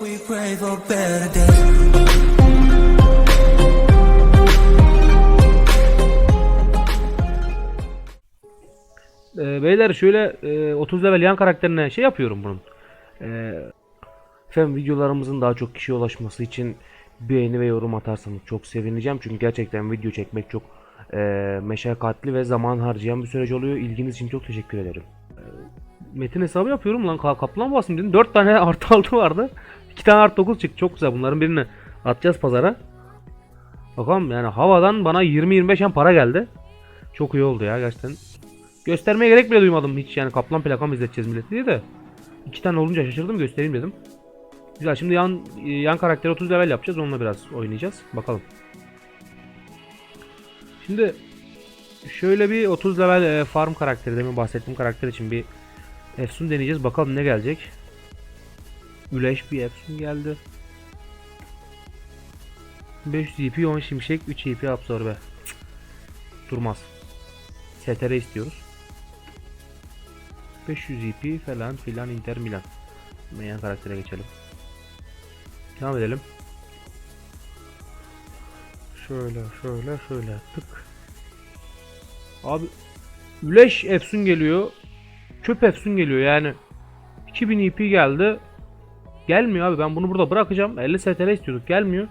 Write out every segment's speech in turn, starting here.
We pray for better days. Ee, beyler şöyle e, 30 level yan karakterine şey yapıyorum bunun. Ee, efendim videolarımızın daha çok kişiye ulaşması için beğeni ve yorum atarsanız çok sevineceğim. Çünkü gerçekten video çekmek çok e, meşakkatli ve zaman harcayan bir süreç oluyor. İlginiz için çok teşekkür ederim. Metin hesabı yapıyorum lan Ka- kaplan basayım dedim. 4 tane artı 6 vardı. 2 tane artı 9 çıktı. Çok güzel. Bunların birini atacağız pazara. Bakalım yani havadan bana 20-25 yan para geldi. Çok iyi oldu ya gerçekten. Göstermeye gerek bile duymadım hiç yani kaplan plakam izleteceğiz milleti diye de. İki tane olunca şaşırdım göstereyim dedim. Güzel şimdi yan yan karakteri 30 level yapacağız onunla biraz oynayacağız. Bakalım. Şimdi şöyle bir 30 level e, farm karakteri demin bahsettiğim karakter için bir Efsun deneyeceğiz. Bakalım ne gelecek. Üleş bir Efsun geldi. 500 EP 10 şimşek 3 EP absorbe. Durmaz. STR istiyoruz. 500 EP falan filan Inter Milan. Yan karaktere geçelim. Devam edelim. Şöyle şöyle şöyle tık. Abi Üleş Efsun geliyor. Çöp Efsun geliyor yani. 2000 EP geldi. Gelmiyor abi ben bunu burada bırakacağım. 50 STR istiyorduk gelmiyor.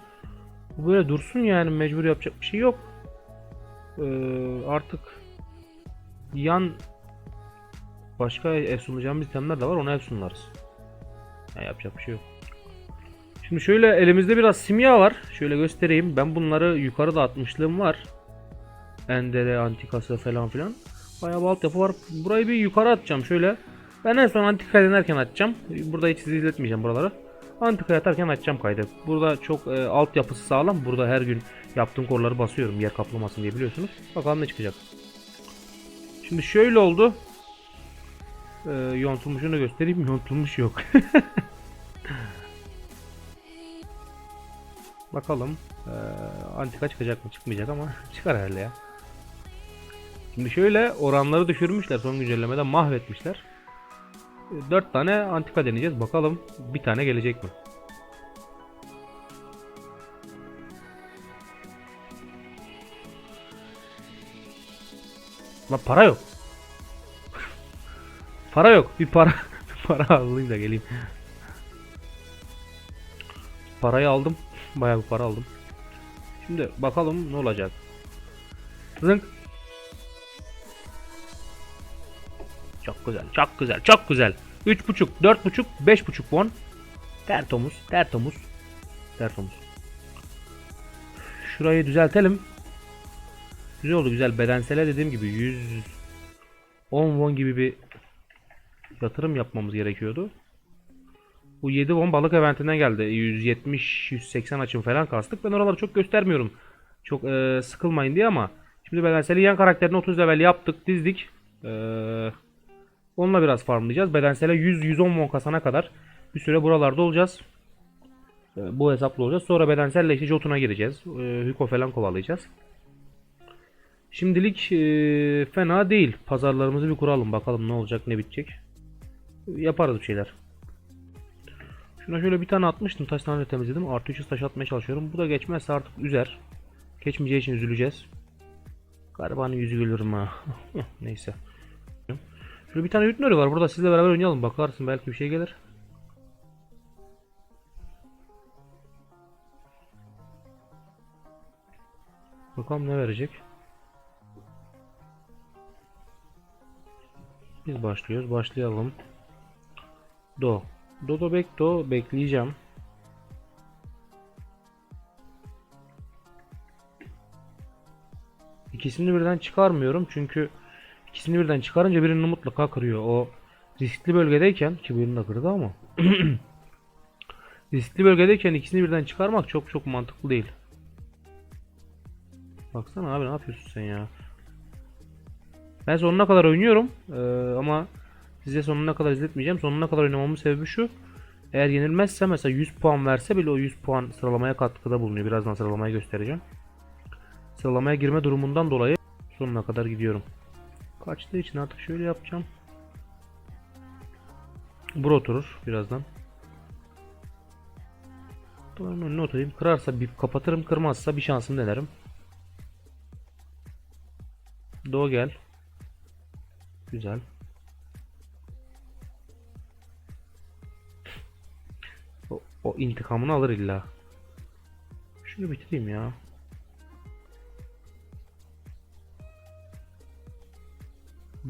Bu böyle dursun yani mecbur yapacak bir şey yok. Ee, artık yan başka ev sunacağımız itemler de var ona ev sunarız. Yani yapacak bir şey yok. Şimdi şöyle elimizde biraz simya var. Şöyle göstereyim. Ben bunları yukarıda atmışlığım var. Endere, antikası falan filan. Bayağı bir altyapı var. Burayı bir yukarı atacağım şöyle. Ben en son antika denerken atacağım. Burada hiç izletmeyeceğim buraları. Antika atarken açacağım kaydı. Burada çok e, altyapısı sağlam. Burada her gün yaptığım koruları basıyorum yer kaplamasın diye biliyorsunuz. Bakalım ne çıkacak. Şimdi şöyle oldu. Ee, yontulmuşunu göstereyim. Yontulmuş yok. Bakalım. Ee, antika çıkacak mı? Çıkmayacak ama çıkar herhalde ya. Şimdi şöyle oranları düşürmüşler. Son güncellemede mahvetmişler. 4 tane antika deneyeceğiz. Bakalım bir tane gelecek mi? Lan para yok. para yok. Bir para para alayım da geleyim. Parayı aldım. Bayağı bir para aldım. Şimdi bakalım ne olacak. Zınk. Çok güzel, çok güzel, çok güzel. 3.5, 4.5, 5.5 won. Tertomuz, tertomuz. Tertomuz. Şurayı düzeltelim. Güzel oldu güzel. Bedensele dediğim gibi 110 won gibi bir yatırım yapmamız gerekiyordu. Bu 7 won balık eventinden geldi. 170-180 açım falan kastık. Ben oraları çok göstermiyorum. Çok e, sıkılmayın diye ama. Şimdi bedenseli yan karakterini 30 level yaptık, dizdik. Eee... Onunla biraz farmlayacağız. Bedensele 100-110 won kasana kadar bir süre buralarda olacağız. Ee, Bu hesapla olacağız. Sonra bedenselle işte Jotun'a gireceğiz. Ee, Hugo falan kovalayacağız. Şimdilik ee, fena değil. Pazarlarımızı bir kuralım. Bakalım ne olacak ne bitecek. Yaparız bir şeyler. Şuna şöyle bir tane atmıştım. Taş tane temizledim. Artı 300 taş atmaya çalışıyorum. Bu da geçmezse artık üzer. Geçmeyeceği için üzüleceğiz. Garibanın yüzü gülür mü? Neyse. Şurada bir tane Hütnörü var. Burada sizle beraber oynayalım. Bakarsın belki bir şey gelir. Bakalım ne verecek. Biz başlıyoruz. Başlayalım. Do. Dodo bek do bekleyeceğim. İkisini birden çıkarmıyorum çünkü İkisini birden çıkarınca birini mutlaka kırıyor. O riskli bölgedeyken ki birini de kırdı ama riskli bölgedeyken ikisini birden çıkarmak çok çok mantıklı değil. Baksana abi ne yapıyorsun sen ya? Ben sonuna kadar oynuyorum ee, ama size sonuna kadar izletmeyeceğim. Sonuna kadar oynamamın sebebi şu. Eğer yenilmezse mesela 100 puan verse bile o 100 puan sıralamaya katkıda bulunuyor. Birazdan sıralamayı göstereceğim. Sıralamaya girme durumundan dolayı sonuna kadar gidiyorum. Kaçtığı için artık şöyle yapacağım. Bur oturur birazdan. Kapıların önüne oturayım. Kırarsa bir kapatırım. Kırmazsa bir şansım denerim. Doğu gel. Güzel. O, o intikamını alır illa. Şunu bitireyim ya.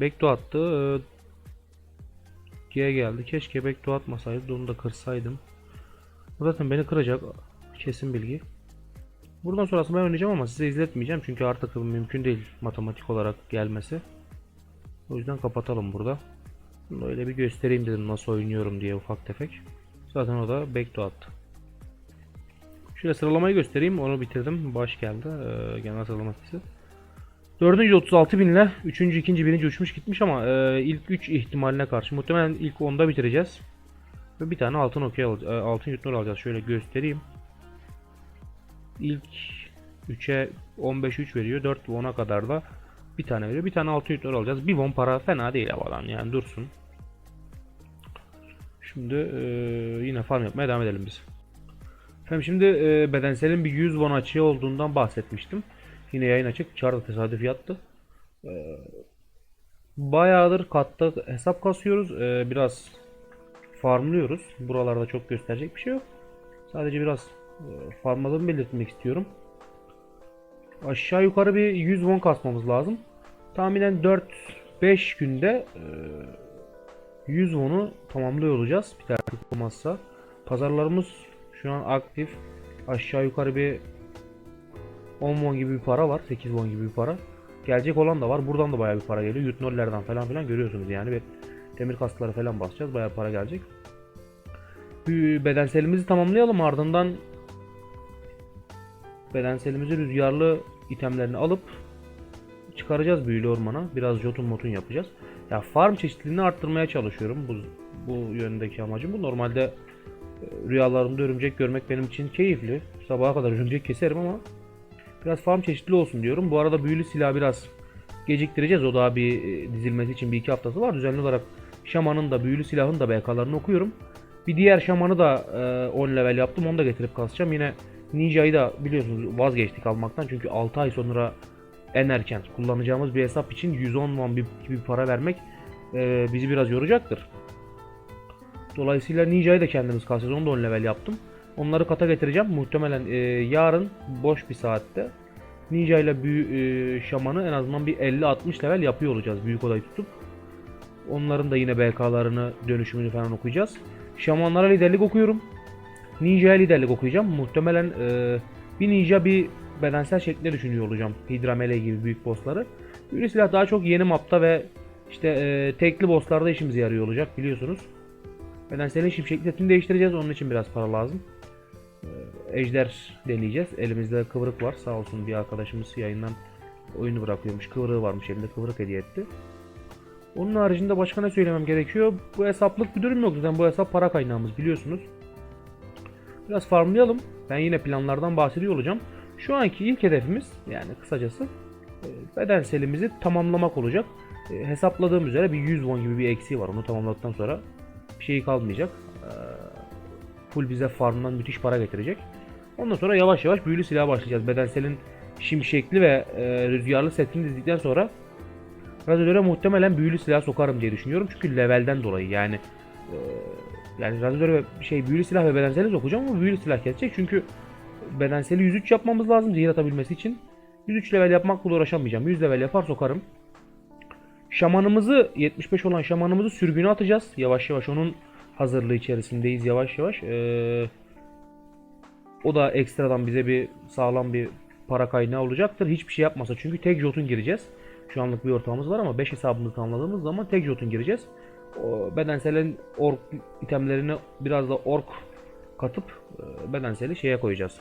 Bekto attı. G geldi. Keşke Bekto atmasaydı. Onu da kırsaydım. O Zaten beni kıracak. Kesin bilgi. Buradan sonrasını ben oynayacağım ama size izletmeyeceğim. Çünkü artık mümkün değil matematik olarak gelmesi. O yüzden kapatalım burada. Bunu öyle bir göstereyim dedim nasıl oynuyorum diye ufak tefek. Zaten o da Bekto attı. Şöyle sıralamayı göstereyim. Onu bitirdim. Baş geldi. Ee, genel sıralama sitesi. Dördüncü 36 binle, üçüncü, ikinci, birinci uçmuş gitmiş ama e, ilk 3 ihtimaline karşı muhtemelen ilk 10'da bitireceğiz. Ve bir tane altın okey alacağız. E, altın yutnur alacağız. Şöyle göstereyim. İlk 3'e 15 3 veriyor. 4 ve 10'a kadar da bir tane veriyor. Bir tane altın yutnur alacağız. Bir won para fena değil havadan yani dursun. Şimdi e, yine farm yapmaya devam edelim biz. Efendim şimdi e, bedenselin bir 100 won açığı olduğundan bahsetmiştim. Yine yayın açık. Çar da tesadüf yattı. E, bayağıdır katta hesap kasıyoruz. E, biraz farmlıyoruz. Buralarda çok gösterecek bir şey yok. Sadece biraz e, farmladığımı belirtmek istiyorum. Aşağı yukarı bir 100 won kasmamız lazım. Tahminen 4-5 günde e, 100 won'u tamamlıyor olacağız. Bir terslik olmazsa. Pazarlarımız şu an aktif. Aşağı yukarı bir 10 won gibi bir para var. 8 won gibi bir para. Gelecek olan da var. Buradan da bayağı bir para geliyor. Yutnollerden falan filan görüyorsunuz yani. Bir demir kaskları falan basacağız. Bayağı para gelecek. Bedenselimizi tamamlayalım. Ardından bedenselimizi rüzgarlı itemlerini alıp çıkaracağız büyülü ormana. Biraz jotun motun yapacağız. Ya farm çeşitliliğini arttırmaya çalışıyorum. Bu, bu yöndeki amacım bu. Normalde e, rüyalarımda örümcek görmek benim için keyifli. Sabaha kadar örümcek keserim ama biraz farm çeşitli olsun diyorum. Bu arada büyülü silah biraz geciktireceğiz. O daha bir e, dizilmesi için bir iki haftası var. Düzenli olarak şamanın da büyülü silahın da BK'larını okuyorum. Bir diğer şamanı da e, 10 level yaptım. Onu da getirip kasacağım. Yine Ninja'yı da biliyorsunuz vazgeçtik almaktan. Çünkü 6 ay sonra en erken kullanacağımız bir hesap için 110 won bir, gibi para vermek e, bizi biraz yoracaktır. Dolayısıyla Ninja'yı da kendimiz kasacağız. Onu da 10 level yaptım. Onları kata getireceğim. Muhtemelen e, yarın boş bir saatte Ninja ile büyü, e, şamanı en azından bir 50-60 level yapıyor olacağız büyük odayı tutup. Onların da yine BK'larını, dönüşümünü falan okuyacağız. Şamanlara liderlik okuyorum. Ninja'ya liderlik okuyacağım. Muhtemelen e, bir ninja bir bedensel şekilde düşünüyor olacağım. Hydra Melee gibi büyük bossları. Büyülü silah daha çok yeni mapta ve işte e, tekli bosslarda işimize yarıyor olacak biliyorsunuz. Bedenselin şimşekli değiştireceğiz. Onun için biraz para lazım. E, Ejder deneyeceğiz. Elimizde kıvrık var. Sağ olsun bir arkadaşımız yayından oyunu bırakıyormuş. Kıvrığı varmış elinde. Kıvrık hediye etti. Onun haricinde başka ne söylemem gerekiyor? Bu hesaplık bir durum yok. Zaten bu hesap para kaynağımız biliyorsunuz. Biraz farmlayalım. Ben yine planlardan bahsediyor olacağım. Şu anki ilk hedefimiz yani kısacası e, bedenselimizi tamamlamak olacak. E, Hesapladığım üzere bir 100 won gibi bir eksiği var. Onu tamamladıktan sonra bir şey kalmayacak. Full bize farmdan müthiş para getirecek. Ondan sonra yavaş yavaş büyülü silaha başlayacağız. Bedenselin şimşekli ve e, rüzgarlı setini dizdikten sonra Razor'e muhtemelen büyülü silah sokarım diye düşünüyorum. Çünkü levelden dolayı yani e, yani Razor'e şey büyülü silah ve bedenseli sokacağım ama büyülü silah kesecek. Çünkü bedenseli 103 yapmamız lazım zehir atabilmesi için. 103 level yapmakla uğraşamayacağım. 100 level yapar sokarım. Şamanımızı 75 olan şamanımızı sürgüne atacağız. Yavaş yavaş onun hazırlığı içerisindeyiz yavaş yavaş. Ee, o da ekstradan bize bir sağlam bir para kaynağı olacaktır. Hiçbir şey yapmasa çünkü tek jotun gireceğiz. Şu anlık bir ortağımız var ama 5 hesabımızı tamamladığımız zaman tek jotun gireceğiz. Bedenselin ork itemlerini biraz da ork katıp e, bedenseli şeye koyacağız.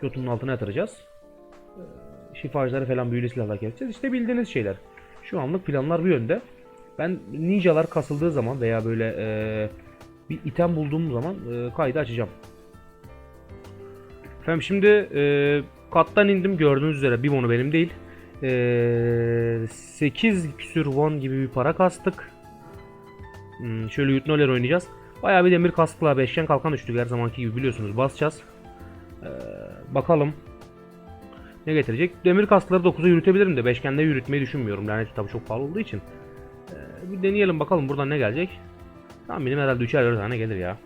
Jotunun altına yatıracağız. E, Şifacıları falan büyülü silahlar keseceğiz. İşte bildiğiniz şeyler. Şu anlık planlar bu yönde. Ben ninjalar kasıldığı zaman veya böyle e, bir item bulduğum zaman e, kaydı açacağım. Efendim şimdi e, kattan indim gördüğünüz üzere bir onu benim değil. E, 8 küsür won gibi bir para kastık. Hmm, şöyle Yutnoler oynayacağız. Bayağı bir demir kaskla beşgen kalkan düştük her zamanki gibi biliyorsunuz basacağız. Ee, bakalım ne getirecek. Demir kaskları 9'a yürütebilirim de beşgende yürütmeyi düşünmüyorum. Lanet tabi çok pahalı olduğu için. Ee, bir deneyelim bakalım buradan ne gelecek. Tamam benim herhalde 3'er 4 tane gelir ya.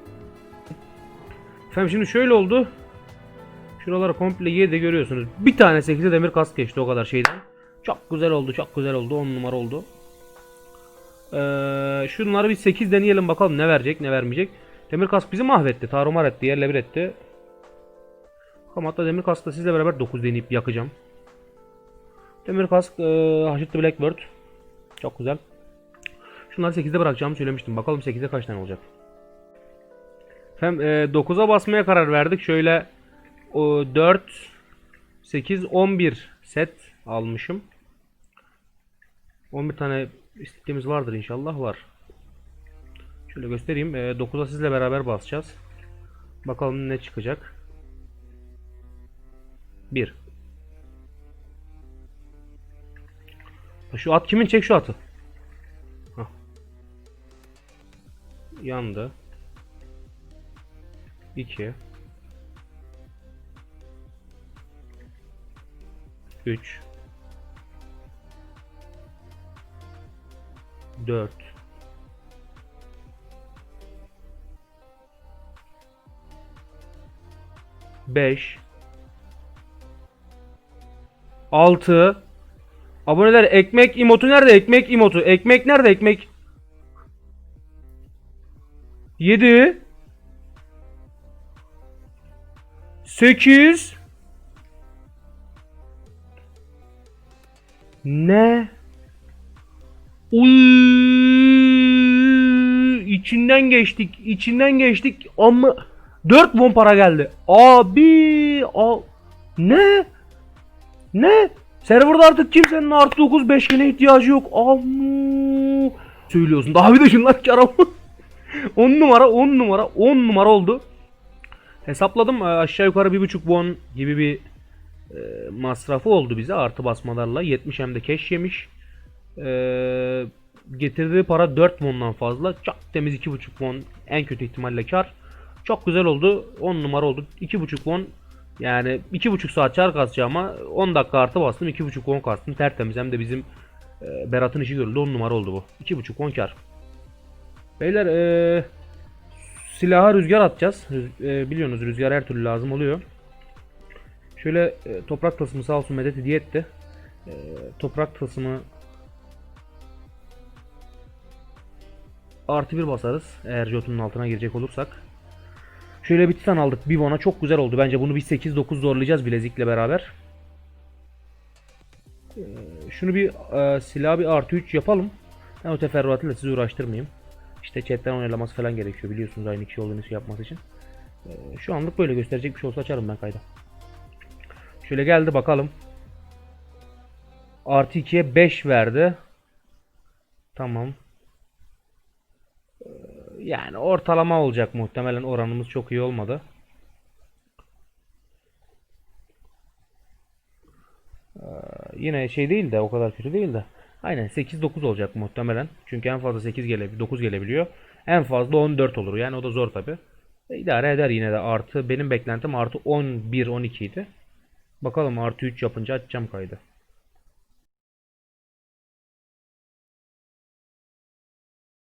Efendim şimdi şöyle oldu. Şuraları komple 7 görüyorsunuz. Bir tane 8'e demir kask geçti o kadar şeyden. Çok güzel oldu çok güzel oldu 10 numara oldu. Ee, şunları bir 8 deneyelim bakalım ne verecek ne vermeyecek. Demir kask bizi mahvetti. Tarumar etti yerle bir etti. Ama hatta demir kaskla sizle beraber 9 deneyip yakacağım. Demir kask e, haşitli Blackbird. Çok güzel. Şunları 8'de bırakacağımı söylemiştim. Bakalım 8'de kaç tane olacak. Hem e, 9'a basmaya karar verdik. Şöyle o 4 8 11 set almışım. 11 tane istediğimiz vardır inşallah var. Şöyle göstereyim. E, 9'a sizle beraber basacağız. Bakalım ne çıkacak. 1 Şu at kimin? Çek şu atı. Yandı. 2 3 4 5 6 Aboneler ekmek imotu nerede? Ekmek imotu. Ekmek nerede? Ekmek. 7 8 Ne? Uy, içinden geçtik. içinden geçtik ama 4 won para geldi. Abi, a ne? Ne? Serverda artık kimsenin artı 9 beşgene ihtiyacı yok. Ammu. Söylüyorsun. Daha bir de şunlar kar 10 numara 10 numara 10 numara oldu. Hesapladım e, aşağı yukarı 1.5 won gibi bir e, masrafı oldu bize artı basmalarla. 70 hem de cash yemiş. E, getirdiği para 4 won'dan fazla. Çok temiz 2.5 won en kötü ihtimalle kar. Çok güzel oldu. 10 numara oldu. 2.5 won yani 2.5 saat çar kasacağıma 10 dakika artı bastım 2.5 won kastım tertemiz hem de bizim e, Berat'ın işi görüldü 10 numara oldu bu. 2.5 won kar. Beyler e, silaha rüzgar atacağız. Rüz- e, biliyorsunuz rüzgar her türlü lazım oluyor. Şöyle e, toprak tasımı sağ olsun medet hediye etti. E, toprak tasımı artı bir basarız. Eğer Jotun'un altına girecek olursak. Şöyle bir titan aldık. Bir bona çok güzel oldu. Bence bunu bir 8-9 zorlayacağız bilezikle beraber. Ee, şunu bir e, silah bir artı 3 yapalım. Ben o teferruatıyla sizi uğraştırmayayım. İşte chatten oynaması falan gerekiyor biliyorsunuz aynı kişi olduğunu yapması için. Ee, şu anlık böyle gösterecek bir şey olsa açarım ben kayda. Şöyle geldi bakalım. Artı 2'ye 5 verdi. Tamam. Yani ortalama olacak muhtemelen oranımız çok iyi olmadı. Ee, yine şey değil de o kadar kötü değil de. Aynen 8-9 olacak muhtemelen. Çünkü en fazla 8 gele 9 gelebiliyor. En fazla 14 olur. Yani o da zor tabi. İdare eder yine de artı. Benim beklentim artı 11-12 idi. Bakalım artı 3 yapınca açacağım kaydı.